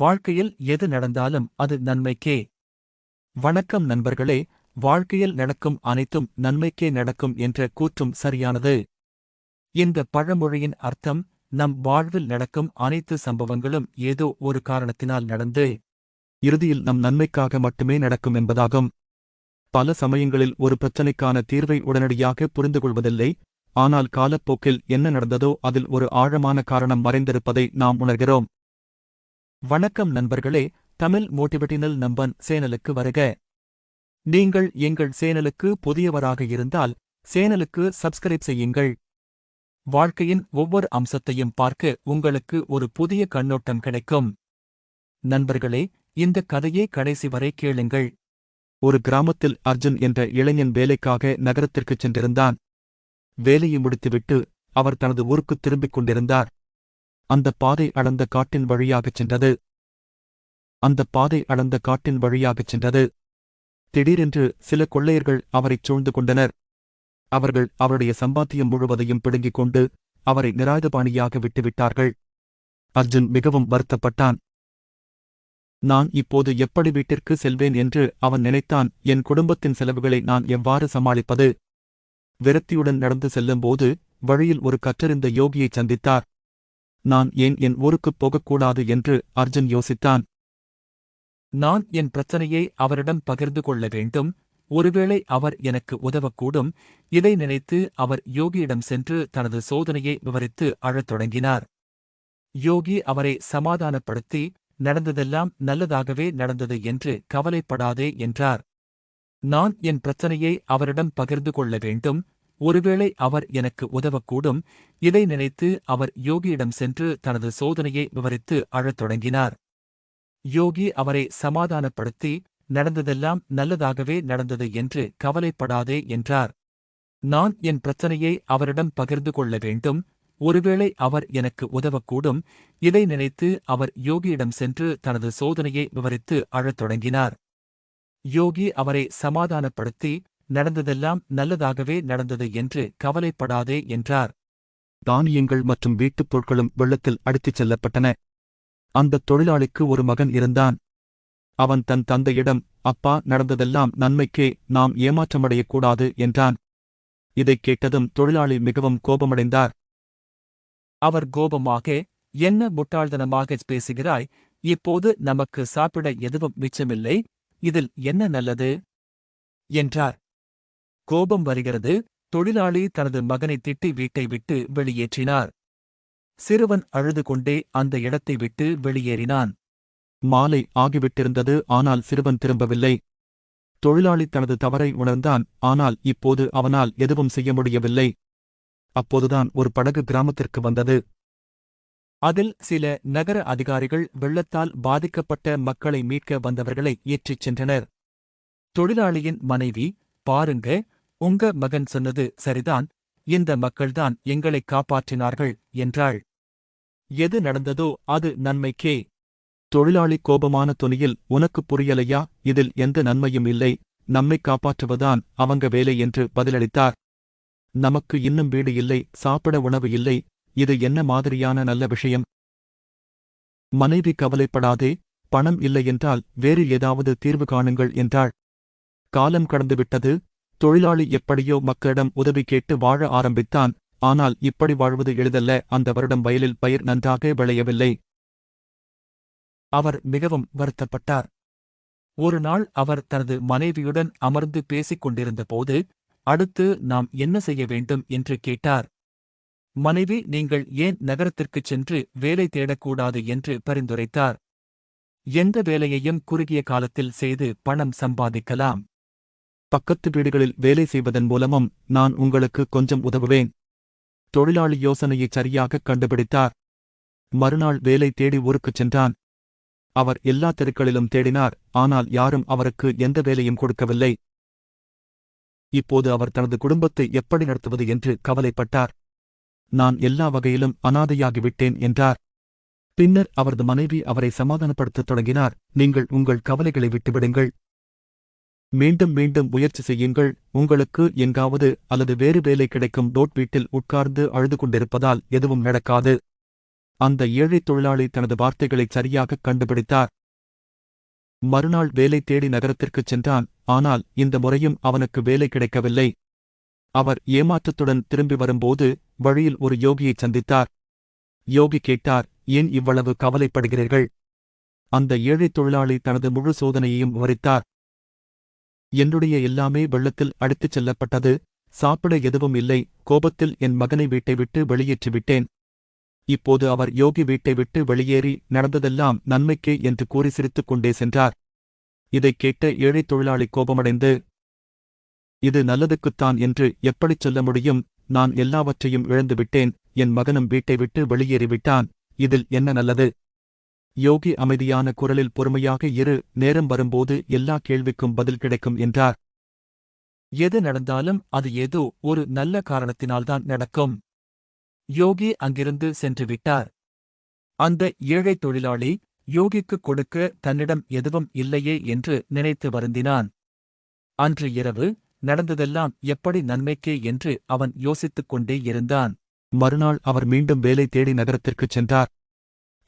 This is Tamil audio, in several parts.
வாழ்க்கையில் எது நடந்தாலும் அது நன்மைக்கே. வணக்கம் நண்பர்களே வாழ்க்கையில் நடக்கும் அனைத்தும் நன்மைக்கே நடக்கும் என்ற கூற்றும் சரியானது. இந்த பழமொழியின் அர்த்தம் நம் வாழ்வில் நடக்கும் அனைத்து சம்பவங்களும் ஏதோ ஒரு காரணத்தினால் நடந்து இறுதியில் நம் நன்மைக்காக மட்டுமே நடக்கும் என்பதாகும். பல சமயங்களில் ஒரு பிரச்சனைக்கான தீர்வை உடனடியாக புரிந்து கொள்வதில்லை ஆனால் காலப்போக்கில் என்ன நடந்ததோ அதில் ஒரு ஆழமான காரணம் மறைந்திருப்பதை நாம் உணர்கிறோம். வணக்கம் நண்பர்களே தமிழ் மோட்டிவேட்டினல் நம்பன் சேனலுக்கு வருக. நீங்கள் எங்கள் சேனலுக்கு புதியவராக இருந்தால் சேனலுக்கு சப்ஸ்கிரைப் செய்யுங்கள். வாழ்க்கையின் ஒவ்வொரு அம்சத்தையும் பார்க்க உங்களுக்கு ஒரு புதிய கண்ணோட்டம் கிடைக்கும். நண்பர்களே இந்த கதையை கடைசி வரை கேளுங்கள். ஒரு கிராமத்தில் அர்ஜுன் என்ற இளைஞன் வேலைக்காக நகரத்திற்குச் சென்றிருந்தான். வேலையை முடித்துவிட்டு அவர் தனது ஊருக்குத் திரும்பிக் கொண்டிருந்தார். அந்த பாதை அளந்த காட்டின் வழியாகச் சென்றது. அந்த பாதை அளந்த காட்டின் வழியாகச் சென்றது. திடீரென்று சில கொள்ளையர்கள் அவரைச் சூழ்ந்து கொண்டனர். அவர்கள் அவருடைய சம்பாத்தியம் முழுவதையும் பிடுங்கிக் கொண்டு அவரை நிராயுதபாணியாக விட்டுவிட்டார்கள். அர்ஜுன் மிகவும் வருத்தப்பட்டான். நான் இப்போது எப்படி வீட்டிற்கு செல்வேன் என்று அவன் நினைத்தான். என் குடும்பத்தின் செலவுகளை நான் எவ்வாறு சமாளிப்பது? விரக்தியுடன் நடந்து செல்லும்போது வழியில் ஒரு கற்றறிந்த யோகியைச் சந்தித்தார். நான் ஏன் என் ஊருக்குப் போகக்கூடாது என்று அர்ஜுன் யோசித்தான். நான் என் பிரச்சனையை அவரிடம் பகிர்ந்து கொள்ள வேண்டும். ஒருவேளை அவர் எனக்கு உதவக்கூடும். இதை நினைத்து அவர் யோகியிடம் சென்று தனது சோதனையை விவரித்து அழத் தொடங்கினார். யோகி அவரை சமாதானப்படுத்தி நடந்ததெல்லாம் நல்லதாகவே நடந்தது என்று கவலைப்படாதே என்றார். நான் என் பிரச்சனையை அவரிடம் பகிர்ந்து கொள்ள வேண்டும். ஒருவேளை அவர் எனக்கு உதவக்கூடும் இதை நினைத்து அவர் யோகியிடம் சென்று தனது சோதனையை விவரித்து அழத் தொடங்கினார். யோகி அவரை சமாதானப்படுத்தி நடந்ததெல்லாம் நல்லதாகவே நடந்தது என்று கவலைப்படாதே என்றார். நான் என் பிரச்சனையை அவரிடம் பகிர்ந்து கொள்ள வேண்டும் ஒருவேளை அவர் எனக்கு உதவக்கூடும் இதை நினைத்து அவர் யோகியிடம் சென்று தனது சோதனையை விவரித்து அழத் தொடங்கினார். யோகி அவரை சமாதானப்படுத்தி நடந்ததெல்லாம் நல்லதாகவே நடந்தது என்று கவலைப்படாதே என்றார். தானியங்கள் மற்றும் வீட்டுப் பொருட்களும் வெள்ளத்தில் அடித்துச் செல்லப்பட்டன. அந்த தொழிலாளிக்கு ஒரு மகன் இருந்தான். அவன் தன் தந்தையிடம் அப்பா நடந்ததெல்லாம் நன்மைக்கே நாம் ஏமாற்றமடையக்கூடாது என்றான். இதைக் கேட்டதும் தொழிலாளி மிகவும் கோபமடைந்தார். அவர் கோபமாக என்ன முட்டாள்தனமாக பேசுகிறாய்? இப்போது நமக்கு சாப்பிட எதுவும் மிச்சமில்லை. இதில் என்ன நல்லது? என்றார். கோபம் வருகிறது. தொழிலாளி தனது மகனை திட்டி வீட்டை விட்டு வெளியேற்றினார். சிறுவன் அழுது கொண்டே அந்த இடத்தை விட்டு வெளியேறினான். மாலை ஆகிவிட்டிருந்தது ஆனால் சிறுவன் திரும்பவில்லை. தொழிலாளி தனது தவறை உணர்ந்தான் ஆனால் இப்போது அவனால் எதுவும் செய்ய முடியவில்லை. அப்போதுதான் ஒரு படகு கிராமத்திற்கு வந்தது. அதில் சில நகர அதிகாரிகள் வெள்ளத்தால் பாதிக்கப்பட்ட மக்களை மீட்க வந்தவர்களை ஏற்றிச் சென்றனர். தொழிலாளியின் மனைவி பாருங்க உங்க மகன் சொன்னது சரிதான். இந்த மக்கள்தான் எங்களை காப்பாற்றினார்கள் என்றாள். எது நடந்ததோ அது நன்மைக்கே. தொழிலாளி கோபமான துணியில் உனக்கு புரியலையா? இதில் எந்த நன்மையும் இல்லை. நம்மை காப்பாற்றுவதான் அவங்க வேலை என்று பதிலளித்தார். நமக்கு இன்னும் வீடு இல்லை சாப்பிட உணவு இல்லை. இது என்ன மாதிரியான நல்ல விஷயம்? மனைவி கவலைப்படாதே. பணம் இல்லையென்றால் வேறு ஏதாவது தீர்வு காணுங்கள் என்றாள். காலம் கடந்துவிட்டது. தொழிலாளி எப்படியோ மக்களிடம் உதவி கேட்டு வாழ ஆரம்பித்தான். ஆனால் இப்படி வாழ்வது எளிதல்ல. அந்த வருடம் வயலில் பயிர் நன்றாக விளையவில்லை. அவர் மிகவும் வருத்தப்பட்டார். ஒரு நாள் அவர் தனது மனைவியுடன் அமர்ந்து பேசிக் கொண்டிருந்தபோது அடுத்து நாம் என்ன செய்ய வேண்டும் என்று கேட்டார். மனைவி நீங்கள் ஏன் நகரத்திற்குச் சென்று வேலை தேடக்கூடாது என்று பரிந்துரைத்தார். எந்த வேலையையும் குறுகிய காலத்தில் செய்து பணம் சம்பாதிக்கலாம். பக்கத்து வீடுகளில் வேலை செய்வதன் மூலமும் நான் உங்களுக்கு கொஞ்சம் உதவுவேன். தொழிலாளி யோசனையை சரியாகக் கண்டுபிடித்தார். மறுநாள் வேலை தேடி ஊருக்குச் சென்றான். அவர் எல்லா தெருக்களிலும் தேடினார் ஆனால் யாரும் அவருக்கு எந்த வேலையும் கொடுக்கவில்லை. இப்போது அவர் தனது குடும்பத்தை எப்படி நடத்துவது என்று கவலைப்பட்டார். நான் எல்லா வகையிலும் அனாதையாகிவிட்டேன் என்றார். பின்னர் அவரது மனைவி அவரை சமாதானப்படுத்தத் தொடங்கினார். நீங்கள் உங்கள் கவலைகளை விட்டுவிடுங்கள். மீண்டும் மீண்டும் முயற்சி செய்யுங்கள். உங்களுக்கு எங்காவது அல்லது வேறு வேலை கிடைக்கும் டோட் வீட்டில் உட்கார்ந்து அழுது கொண்டிருப்பதால் எதுவும் நடக்காது. அந்த ஏழை தொழிலாளி தனது வார்த்தைகளைச் சரியாகக் கண்டுபிடித்தார். மறுநாள் வேலை தேடி நகரத்திற்குச் சென்றான். ஆனால் இந்த முறையும் அவனுக்கு வேலை கிடைக்கவில்லை. அவர் ஏமாற்றத்துடன் திரும்பி வரும்போது வழியில் ஒரு யோகியைச் சந்தித்தார். யோகி கேட்டார் ஏன் இவ்வளவு கவலைப்படுகிறீர்கள்? அந்த ஏழை தொழிலாளி தனது முழு சோதனையையும் விவரித்தார். என்னுடைய எல்லாமே வெள்ளத்தில் அடித்துச் செல்லப்பட்டது. சாப்பிட எதுவும் இல்லை. கோபத்தில் என் மகனை வீட்டை விட்டு வெளியேற்றிவிட்டேன். இப்போது அவர் யோகி வீட்டை விட்டு வெளியேறி நடந்ததெல்லாம் நன்மைக்கே என்று கூறி சிரித்துக் கொண்டே சென்றார். இதைக் கேட்ட ஏழை தொழிலாளி கோபமடைந்து இது நல்லதுக்குத்தான் என்று எப்படிச் சொல்ல முடியும்? நான் எல்லாவற்றையும் இழந்துவிட்டேன். என் மகனும் வீட்டை விட்டு வெளியேறிவிட்டான். இதில் என்ன நல்லது? யோகி அமைதியான குரலில் பொறுமையாக இரு நேரம் வரும்போது எல்லா கேள்விக்கும் பதில் கிடைக்கும் என்றார். எது நடந்தாலும் அது ஏதோ ஒரு நல்ல காரணத்தினால்தான் நடக்கும். யோகி அங்கிருந்து சென்று விட்டார். அந்த ஏழை தொழிலாளி யோகிக்கு கொடுக்க தன்னிடம் எதுவும் இல்லையே என்று நினைத்து வருந்தினான். அன்று இரவு நடந்ததெல்லாம் எப்படி நன்மைக்கே என்று அவன் யோசித்துக் கொண்டே இருந்தான். மறுநாள் அவர் மீண்டும் வேலை தேடி நகரத்திற்குச் சென்றார்.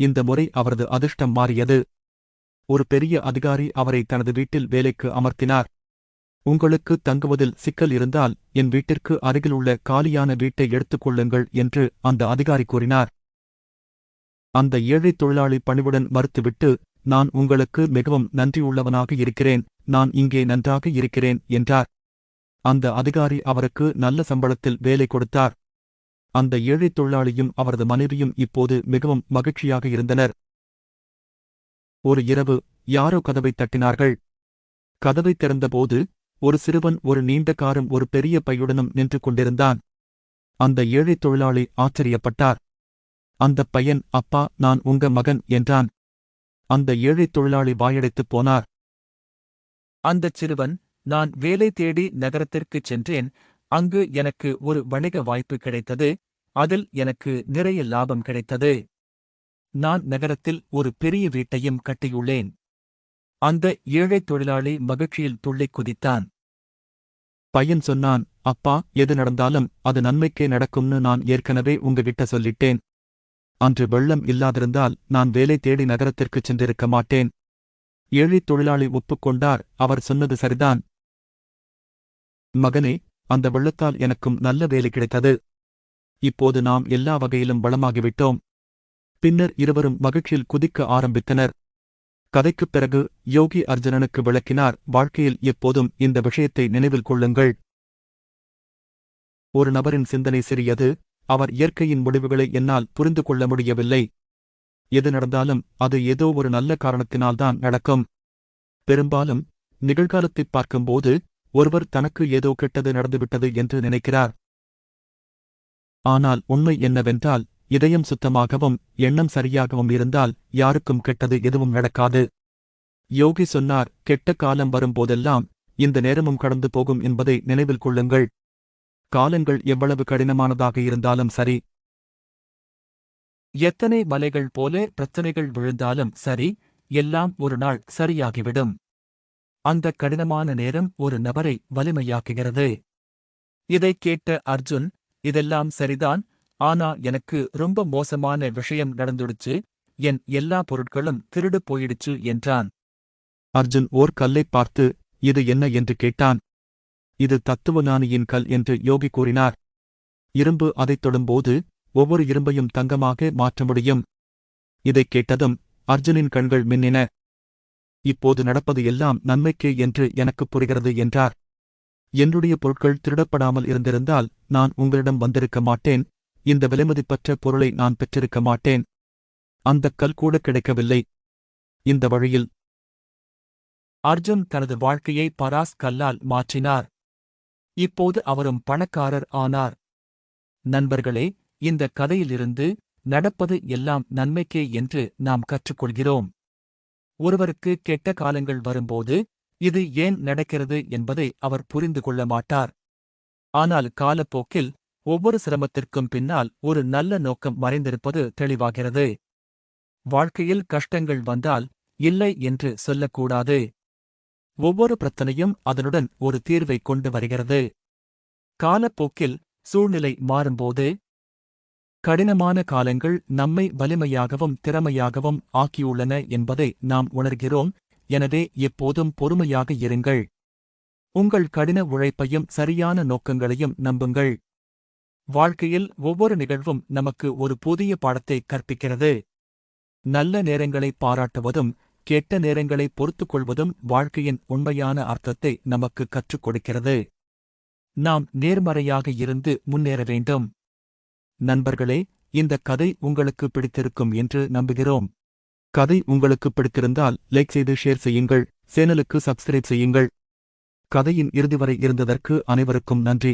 இந்த முறை அவரது அதிர்ஷ்டம் மாறியது. ஒரு பெரிய அதிகாரி அவரை தனது வீட்டில் வேலைக்கு அமர்த்தினார். உங்களுக்கு தங்குவதில் சிக்கல் இருந்தால் என் வீட்டிற்கு அருகிலுள்ள காலியான வீட்டை எடுத்துக்கொள்ளுங்கள் என்று அந்த அதிகாரி கூறினார். அந்த ஏழை தொழிலாளி பணிவுடன் மறுத்துவிட்டு நான் உங்களுக்கு மிகவும் நன்றியுள்ளவனாக இருக்கிறேன் நான் இங்கே நன்றாக இருக்கிறேன் என்றார். அந்த அதிகாரி அவருக்கு நல்ல சம்பளத்தில் வேலை கொடுத்தார். அந்த ஏழைத் தொழிலாளியும் அவரது மனைவியும் இப்போது மிகவும் மகிழ்ச்சியாக இருந்தனர். ஒரு இரவு யாரோ கதவைத் தட்டினார்கள். கதவைத் திறந்தபோது ஒரு சிறுவன் ஒரு நீண்ட காரும் ஒரு பெரிய பையுடனும் நின்று கொண்டிருந்தான். அந்த ஏழைத் தொழிலாளி ஆச்சரியப்பட்டார். அந்தப் பையன் அப்பா நான் உங்க மகன் என்றான். அந்த ஏழைத் தொழிலாளி வாயடைத்துப் போனார். அந்தச் சிறுவன் நான் வேலை தேடி நகரத்திற்குச் சென்றேன். அங்கு எனக்கு ஒரு வணிக வாய்ப்பு கிடைத்தது. அதில் எனக்கு நிறைய லாபம் கிடைத்தது. நான் நகரத்தில் ஒரு பெரிய வீட்டையும் கட்டியுள்ளேன். அந்த ஏழை தொழிலாளி மகிழ்ச்சியில் துள்ளிக் குதித்தான். பையன் சொன்னான் அப்பா எது நடந்தாலும் அது நன்மைக்கே நடக்கும்னு நான் ஏற்கனவே உங்ககிட்ட சொல்லிட்டேன். அன்று வெள்ளம் இல்லாதிருந்தால் நான் வேலை தேடி நகரத்திற்குச் சென்றிருக்க மாட்டேன். ஏழை தொழிலாளி ஒப்புக்கொண்டார் அவர் சொன்னது சரிதான். மகனே அந்த வெள்ளத்தால் எனக்கும் நல்ல வேலை கிடைத்தது. இப்போது நாம் எல்லா வகையிலும் வளமாகிவிட்டோம் பின்னர் இருவரும் மகிழ்ச்சியில் குதிக்க ஆரம்பித்தனர். கதைக்குப் பிறகு யோகி அர்ஜுனனுக்கு விளக்கினார் வாழ்க்கையில் எப்போதும் இந்த விஷயத்தை நினைவில் கொள்ளுங்கள். ஒரு நபரின் சிந்தனை சிறியது அவர் இயற்கையின் முடிவுகளை என்னால் புரிந்து கொள்ள முடியவில்லை. எது நடந்தாலும் அது ஏதோ ஒரு நல்ல காரணத்தினால்தான் நடக்கும். பெரும்பாலும் நிகழ்காலத்தைப் பார்க்கும்போது ஒருவர் தனக்கு ஏதோ கெட்டது நடந்துவிட்டது என்று நினைக்கிறார். ஆனால் உண்மை என்னவென்றால் இதயம் சுத்தமாகவும் எண்ணம் சரியாகவும் இருந்தால் யாருக்கும் கெட்டது எதுவும் நடக்காது. யோகி சொன்னார் கெட்ட காலம் வரும்போதெல்லாம் இந்த நேரமும் கடந்து போகும் என்பதை நினைவில் கொள்ளுங்கள். காலங்கள் எவ்வளவு கடினமானதாக இருந்தாலும் சரி. எத்தனை மலைகள் போல பிரச்சனைகள் விழுந்தாலும் சரி எல்லாம் ஒரு நாள் சரியாகிவிடும். அந்த கடினமான நேரம் ஒரு நபரை வலிமையாக்குகிறது. இதைக் கேட்ட அர்ஜுன் இதெல்லாம் சரிதான். ஆனா எனக்கு ரொம்ப மோசமான விஷயம் நடந்துடுச்சு. என் எல்லா பொருட்களும் திருடு போயிடுச்சு என்றான். அர்ஜுன் ஓர் கல்லைப் பார்த்து இது என்ன? என்று கேட்டான். இது தத்துவஞானியின் கல் என்று யோகி கூறினார். இரும்பு அதைத் தொடும்போது ஒவ்வொரு இரும்பையும் தங்கமாக மாற்ற முடியும். இதைக் கேட்டதும் அர்ஜுனின் கண்கள் மின்னின. இப்போது நடப்பது எல்லாம் நன்மைக்கே என்று எனக்குப் புரிகிறது என்றார். என்னுடைய பொருட்கள் திருடப்படாமல் இருந்திருந்தால் நான் உங்களிடம் வந்திருக்க மாட்டேன். இந்த விலைமதிப்பற்ற பொருளை நான் பெற்றிருக்க மாட்டேன். அந்தக் கல் கூட கிடைக்கவில்லை. இந்த வழியில் அர்ஜுன் தனது வாழ்க்கையை பராஸ் கல்லால் மாற்றினார். இப்போது அவரும் பணக்காரர் ஆனார். நண்பர்களே இந்த கதையிலிருந்து நடப்பது எல்லாம் நன்மைக்கே என்று நாம் கற்றுக்கொள்கிறோம். ஒருவருக்கு கெட்ட காலங்கள் வரும்போது இது ஏன் நடக்கிறது என்பதை அவர் புரிந்து கொள்ள மாட்டார். ஆனால் காலப்போக்கில் ஒவ்வொரு சிரமத்திற்கும் பின்னால் ஒரு நல்ல நோக்கம் மறைந்திருப்பது தெளிவாகிறது. வாழ்க்கையில் கஷ்டங்கள் வந்தால் இல்லை என்று சொல்லக்கூடாது. ஒவ்வொரு பிரச்சனையும் அதனுடன் ஒரு தீர்வை கொண்டு வருகிறது. காலப்போக்கில் சூழ்நிலை மாறும்போது கடினமான காலங்கள் நம்மை வலிமையாகவும் திறமையாகவும் ஆக்கியுள்ளன என்பதை நாம் உணர்கிறோம். எனவே எப்போதும் பொறுமையாக இருங்கள். உங்கள் கடின உழைப்பையும் சரியான நோக்கங்களையும் நம்புங்கள். வாழ்க்கையில் ஒவ்வொரு நிகழ்வும் நமக்கு ஒரு புதிய பாடத்தை கற்பிக்கிறது. நல்ல நேரங்களை பாராட்டுவதும் கெட்ட நேரங்களை பொறுத்துக்கொள்வதும் வாழ்க்கையின் உண்மையான அர்த்தத்தை நமக்கு கற்றுக் கொடுக்கிறது. நாம் நேர்மறையாக இருந்து முன்னேற வேண்டும். நண்பர்களே இந்த கதை உங்களுக்கு பிடித்திருக்கும் என்று நம்புகிறோம். கதை உங்களுக்கு பிடித்திருந்தால் லைக் செய்து ஷேர் செய்யுங்கள். சேனலுக்கு சப்ஸ்கிரைப் செய்யுங்கள். கதையின் இறுதி வரை இருந்ததற்கு அனைவருக்கும் நன்றி.